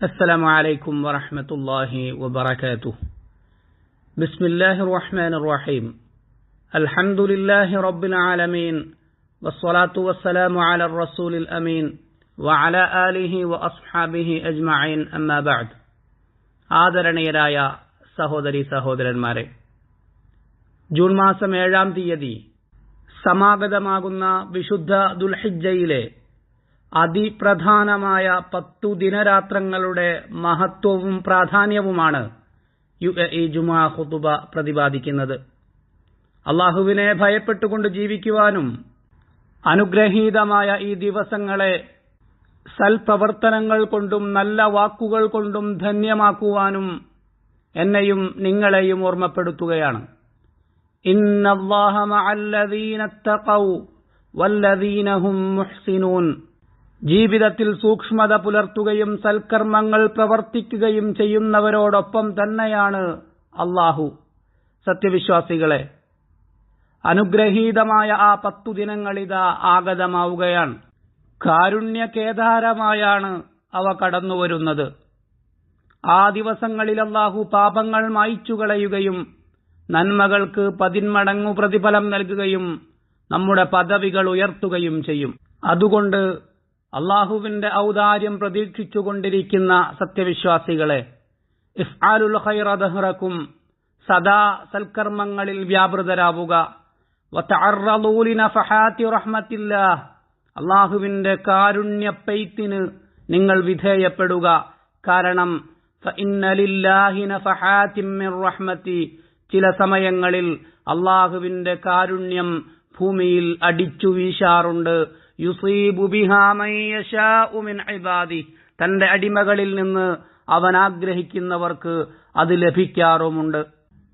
السلام عليكم ورحمة الله وبركاته بسم الله الرحمن الرحيم الحمد لله رب العالمين والصلاة والسلام على الرسول الأمين وعلى آله وأصحابه أجمعين أما بعد ആദരണീയരായ സഹോദരി സഹോദരന്മാരെ ജൂൺ മാസം ഏഴാം തീയതി സമാഗതമാകുന്ന വിശുദ്ധ ദുൽഹിജയിലെ അതിപ്രധാനമായ പത്തു ദിനരാത്രങ്ങളുടെ മഹത്വവും പ്രാധാന്യവുമാണ് യു എ ഇ ജുമാ ഹുതുബ പ്രതിപാദിക്കുന്നത്. അള്ളാഹുവിനെ ഭയപ്പെട്ടുകൊണ്ട് ജീവിക്കുവാനും അനുഗ്രഹീതമായ ഈ ദിവസങ്ങളെ സൽപ്രവർത്തനങ്ങൾ കൊണ്ടും നല്ല വാക്കുകൾ കൊണ്ടും ധന്യമാക്കുവാനും എന്നെയും നിങ്ങളെയും ഓർമ്മപ്പെടുത്തുകയാണ്. ഇന്നല്ലാഹ മഅല്ലദീന തഖൗ വല്ലദീനഹും മുഹ്സിനൂൻ. ജീവിതത്തിൽ സൂക്ഷ്മത പുലർത്തുകയും സൽക്കർമ്മങ്ങൾ പ്രവർത്തിക്കുകയും ചെയ്യുന്നവരോടൊപ്പം തന്നെയാണ് അള്ളാഹു സത്യവിശ്വാസികളെ അനുഗ്രഹീതമായ ആ പത്തു ദിനങ്ങളിതാ ആഗതമാവുകയാണ്. കാരുണ്യകേദാരമായാണ് അവ കടന്നുവരുന്നത്. ആ ദിവസങ്ങളിൽ അള്ളാഹു പാപങ്ങൾ മായ്ച്ചുകളയുകയും നന്മകൾക്ക് പതിന്മടങ്ങു പ്രതിഫലം നൽകുകയും നമ്മുടെ പദവികൾ ഉയർത്തുകയും ചെയ്യും. അതുകൊണ്ട് അള്ളാഹുവിന്റെ ഔദാര്യം പ്രതീക്ഷിച്ചുകൊണ്ടിരിക്കുന്ന സത്യവിശ്വാസികളെ ഇഫ്ആലുൽ ഖൈറദഹ്റക്കും സദാ സൽക്കർമ്മങ്ങളിൽ വ്യാപൃതരാവുക. അള്ളാഹുവിന്റെ കാരുണ്യ പെയ്ത്തിന് നിങ്ങൾ വിധേയപ്പെടുക. കാരണം ചില സമയങ്ങളിൽ അള്ളാഹുവിന്റെ കാരുണ്യം ഭൂമിയിൽ അടിച്ചു വീശാറുണ്ട്. തന്റെ അടിമകളിൽ നിന്ന് അവൻ ആഗ്രഹിക്കുന്നവർക്ക് അത് ലഭിക്കാറുമുണ്ട്.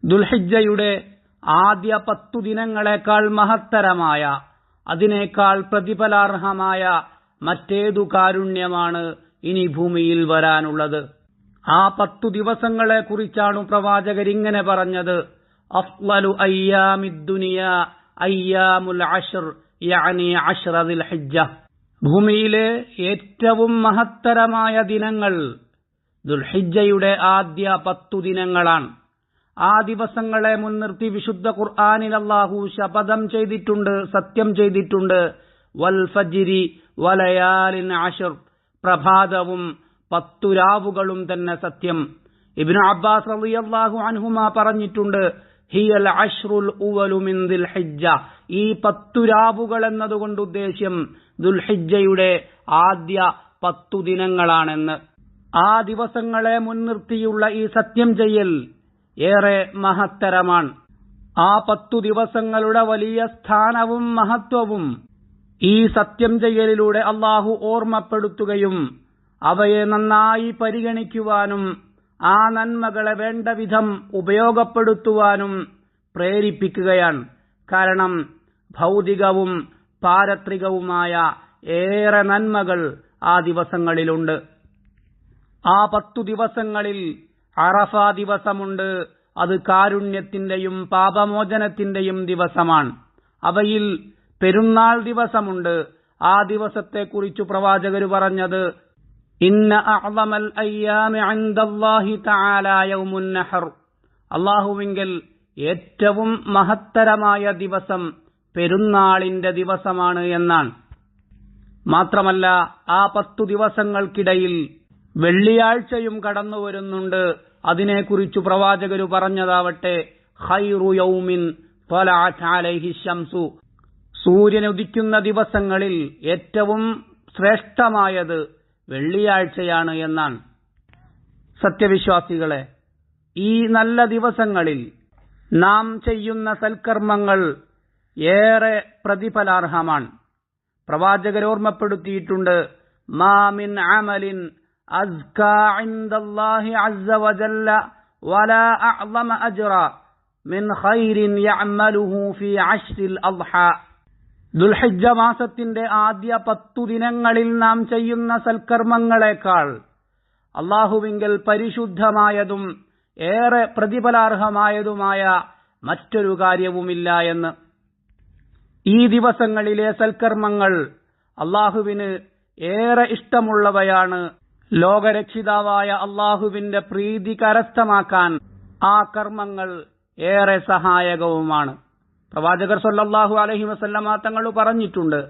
ദുൽഹിജയുടെ ആദ്യ പത്തു ദിനങ്ങളെക്കാൾ മഹത്തരമായ അതിനേക്കാൾ പ്രതിഫലാർഹമായ മറ്റേതു കാരുണ്യമാണ് ഇനി ഭൂമിയിൽ വരാനുള്ളത്. ആ പത്തു ദിവസങ്ങളെ കുറിച്ചാണ് പ്രവാചകർ ഇങ്ങനെ പറഞ്ഞത്. അഫ്വലു അയ്യാമിദ്ദുനിയ അയ്യാമുൽ അഷർ. യാനി അഷ്റദിൽ ഹജ്ജ ഭൂമിയിലെ ഏറ്റവും മഹത്തരമായ ദിനങ്ങൾ ദുൽഹിജ്ജയുടെ ആദ്യ പത്തു ദിനങ്ങളാണ്. ആ ദിവസങ്ങളെ മുൻനിർത്തി വിശുദ്ധ ഖുർആാനിൽ അള്ളാഹു ശപഥം ചെയ്തിട്ടുണ്ട് സത്യം ചെയ്തിട്ടുണ്ട്. വൽ ഫജിരി വലയാലിൻ ആഷർ പ്രഭാതവും പത്തു രാവുകളും തന്നെ സത്യം. ഇബ്നു അബ്ബാസ് അള്ളാഹു അൻഹുമ പറഞ്ഞിട്ടുണ്ട് ഹിയൽ അഷ്റുൽ ഉവലു മിൻ ദുൽഹിജ്ജ. ഈ പത്തു രാവുകൾ എന്നതുകൊണ്ട് ഉദ്ദേശ്യം ദുൽഹിജ്ജയുടെ ആദ്യ പത്തു ദിനങ്ങളാണെന്ന്. ആ ദിവസങ്ങളെ മുൻനിർത്തിയുള്ള ഈ സത്യം ചെയ്യൽ ഏറെ മഹത്തരമാണ്. ആ പത്തു ദിവസങ്ങളുടെ വലിയ സ്ഥാനവും മഹത്വവും ഈ സത്യം ചെയ്യലിലൂടെ അള്ളാഹു ഓർമ്മപ്പെടുത്തുകയും അവയെ നന്നായി പരിഗണിക്കുവാനും ആ നന്മകളെ വേണ്ട വിധം ഉപയോഗപ്പെടുത്തുവാനും പ്രേരിപ്പിക്കുകയാണ്. കാരണം ഭൗതികവും പാരത്രികവുമായ ഏറെ നന്മകൾ ആ ദിവസങ്ങളിലുണ്ട്. ആ പത്തു ദിവസങ്ങളിൽ അറഫ ദിവസമുണ്ട്. അത് കാരുണ്യത്തിന്റെയും പാപമോചനത്തിന്റെയും ദിവസമാണ്. അവയിൽ പെരുന്നാൾ ദിവസമുണ്ട്. ആ ദിവസത്തെക്കുറിച്ച് പ്രവാചകർ പറഞ്ഞത് ഇന്ന അഹ്ലമൽ അയ്യാമി ഇൻദല്ലാഹി തആല യൗമുൻ നഹർ. ഏറ്റവും മഹത്തരമായ ദിവസം പെരുന്നാളിന്റെ ദിവസമാണ് എന്നാണ്. മാത്രമല്ല ആ പത്തു ദിവസങ്ങൾക്കിടയിൽ വെള്ളിയാഴ്ചയും കടന്നു വരുന്നുണ്ട്. അതിനെക്കുറിച്ചു പ്രവാചകരു പറഞ്ഞതാവട്ടെ ഖൈറു യൗമിൻ ശംസു. സൂര്യൻ ഉദിക്കുന്ന ദിവസങ്ങളിൽ ഏറ്റവും ശ്രേഷ്ഠമായത് വെള്ളിയാഴ്ചയാണ് എന്നാണ്. സത്യവിശ്വാസികളെ ഈ നല്ല ദിവസങ്ങളിൽ നാം ചെയ്യുന്ന സൽക്കർമ്മങ്ങൾ ഏറെ പ്രതിഫലാർഹമാണ് പ്രവാചകർ ഓർമ്മപ്പെടുത്തിയിട്ടുണ്ട് മാമിൻ അമലിൻ أزكى عند الله عز وجل ولا أعظم أجرا من خير يعمله في عشر الأضحى ദുൽഹിജ മാസത്തിന്റെ ആദ്യ പത്തു ദിനങ്ങളിൽ നാം ചെയ്യുന്ന സൽക്കർമ്മങ്ങളെക്കാൾ അള്ളാഹുവിങ്കൽ പരിശുദ്ധമായതും ഏറെ പ്രതിഫലാർഹമായതുമായ മറ്റൊരു കാര്യവുമില്ല എന്ന്. ഈ ദിവസങ്ങളിലെ സൽക്കർമ്മങ്ങൾ അള്ളാഹുവിന് ഏറെ ഇഷ്ടമുള്ളവയാണ്. ലോകരക്ഷിതാവായ അള്ളാഹുവിന്റെ പ്രീതി കരസ്ഥമാക്കാൻ ആ കർമ്മങ്ങൾ ഏറെ സഹായകവുമാണ്. പ്രവാചകർ സല്ലാഹു അലഹി വസല്ലമ തങ്ങൾ പറഞ്ഞിട്ടുണ്ട്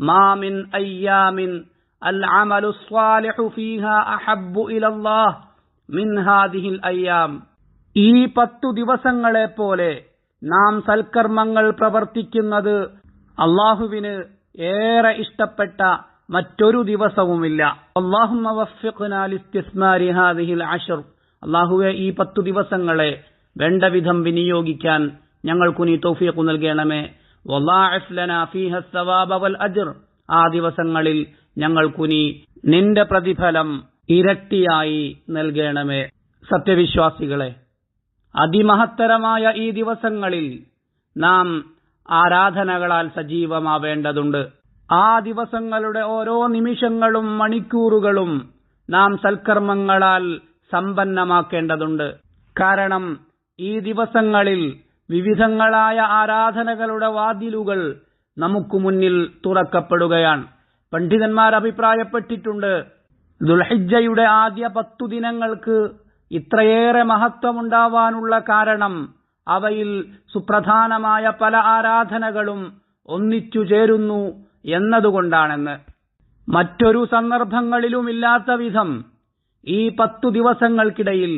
മാമിൻ അയ്യാമിൻ അൽ അമലു സ്വാലിഹു ഫീഹാ അഹബ്ബു ഇലല്ലാഹ് മിൻ ഹാദിഹിൽ അയ്യാം. ഈ പത്തു ദിവസങ്ങളെ പോലെ നാം സൽക്കർമ്മങ്ങൾ പ്രവർത്തിക്കുന്നത് അള്ളാഹുവിന് ഏറെ ഇഷ്ടപ്പെട്ട മറ്റൊരു ദിവസവുമില്ല. അള്ളാഹുവെ ഈ പത്തു ദിവസങ്ങളെ വേണ്ട വിധം വിനിയോഗിക്കാൻ ഞങ്ങൾക്കു നീ തോഫിയക്കു നൽകണമേ. ആ ദിവസങ്ങളിൽ ഞങ്ങൾക്കു നീ നിന്റെ പ്രതിഫലം ഇരട്ടിയായി നൽകണമേ. സത്യവിശ്വാസികളെ അതിമഹത്തരമായ ഈ ദിവസങ്ങളിൽ നാം ആരാധനകളാൽ സജീവമാവേണ്ടതുണ്ട്. ആ ദിവസങ്ങളുടെ ഓരോ നിമിഷങ്ങളും മണിക്കൂറുകളും നാം സൽക്കർമ്മങ്ങളാൽ സമ്പന്നമാക്കേണ്ടതുണ്ട്. കാരണം ഈ ദിവസങ്ങളിൽ വിവിധങ്ങളായ ആരാധനകളുടെ വാതിലുകൾ നമുക്ക് മുന്നിൽ തുറക്കപ്പെടുകയാണ്. പണ്ഡിതന്മാർ അഭിപ്രായപ്പെട്ടിട്ടുണ്ട് ദുൽഹിജയുടെ ആദ്യ പത്തു ദിനങ്ങൾക്ക് ഇത്രയേറെ മഹത്വമുണ്ടാവാനുള്ള കാരണം അവയിൽ സുപ്രധാനമായ പല ആരാധനകളും ഒന്നിച്ചു ചേരുന്നു എന്നതുകൊണ്ടാണെന്ന്. മറ്റൊരു സന്ദർഭങ്ങളിലുമില്ലാത്ത വിധം ഈ പത്തു ദിവസങ്ങൾക്കിടയിൽ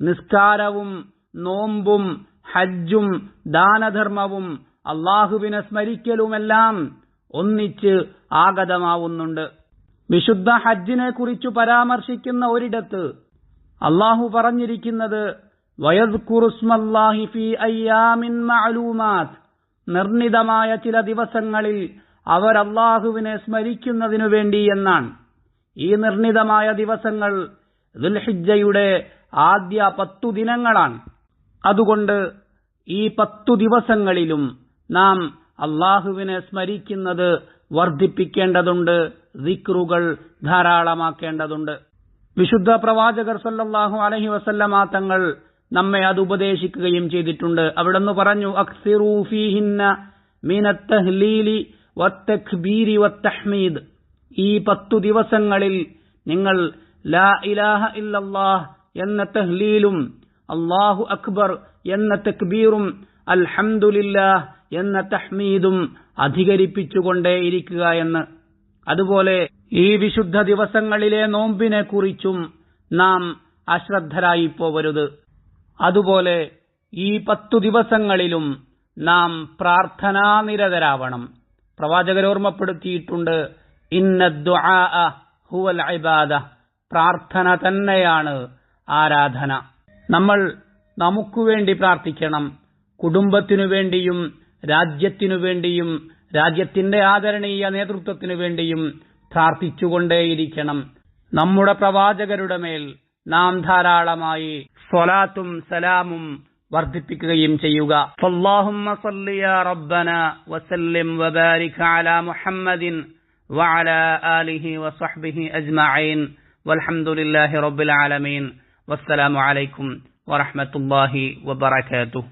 നിസ്കാരവും നോമ്പും ഹജ്ജും ദാനധർമ്മവും അള്ളാഹുവിനെ സ്മരിക്കലുമെല്ലാം ഒന്നിച്ച് ആഗതമാവുന്നുണ്ട്. വിശുദ്ധ ഹജ്ജിനെ കുറിച്ച് പരാമർശിക്കുന്ന ഒരിടത്ത് അള്ളാഹു പറഞ്ഞിരിക്കുന്നത് നിർണിതമായ ചില ദിവസങ്ങളിൽ അവർ അള്ളാഹുവിനെ സ്മരിക്കുന്നതിനു വേണ്ടി എന്നാണ്. ഈ നിർണിതമായ ദിവസങ്ങൾ ദുൽഹിജയുടെ ആദ്യ പത്തു ദിനങ്ങളാണ്. അതുകൊണ്ട് ഈ പത്തു ദിവസങ്ങളിലും നാം അള്ളാഹുവിനെ സ്മരിക്കുന്നത് വർദ്ധിപ്പിക്കേണ്ടതുണ്ട് ദിക്റുകൾ ധാരാളമാക്കേണ്ടതുണ്ട്. വിശുദ്ധ പ്രവാചകർ സല്ലല്ലാഹു അലൈഹി വസല്ലമ തങ്ങൾ നമ്മെ അത് ഉപദേശിക്കുകയും ചെയ്തിട്ടുണ്ട്. അവിടെന്ന് പറഞ്ഞു അക്സിറൂ ഫീഹിന്ന മീനത്തഹ്ലീലി വത്തഖ്ബീരി വത്തഹ്മീദ്. ഈ പത്തു ദിവസങ്ങളിൽ നിങ്ങൾ ലാ ഇലാഹ ഇല്ലല്ലാഹ് എന്ന തഹ്ലീലും അള്ളാഹു അക്ബർ എന്ന തക്ബീറും അൽഹംദുലില്ലാഹ് എന്ന തഹ്മീദും അധികരിപ്പിച്ചുകൊണ്ടേയിരിക്കുക എന്ന്. അതുപോലെ ഈ വിശുദ്ധ ദിവസങ്ങളിലെ നോമ്പിനെ കുറിച്ചും നാം അശ്രദ്ധരായി പോവരുത് അതുപോലെ ഈ പത്തു ദിവസങ്ങളിലും നാം ഇന്ന ദുആ ഹുവൽ ഇബാദ പ്രാർത്ഥന തന്നെയാണ് ആരാധന. നമ്മൾ നമുക്കു വേണ്ടി പ്രാർത്ഥിക്കണം കുടുംബത്തിനു വേണ്ടിയും രാജ്യത്തിനു വേണ്ടിയും രാജ്യത്തിന്റെ ആദരണീയ നേതൃത്വത്തിനു വേണ്ടിയും പ്രാർത്ഥിച്ചുകൊണ്ടേയിരിക്കണം നമ്മുടെ പ്രവാചകരുടെ മേൽ നാം ധാരാളമായി സ്വലാത്തും സലാമും വർദ്ധിപ്പിക്കുകയും ചെയ്യുക ഫല്ലാഹുമ്മ സല്ലി യാ റബ്ബന വസല്ലിം വബാരിക് അലാ മുഹമ്മദിൻ وعلى آله وصحبه أجمعين والحمد لله رب العالمين والسلام عليكم ورحمة الله وبركاته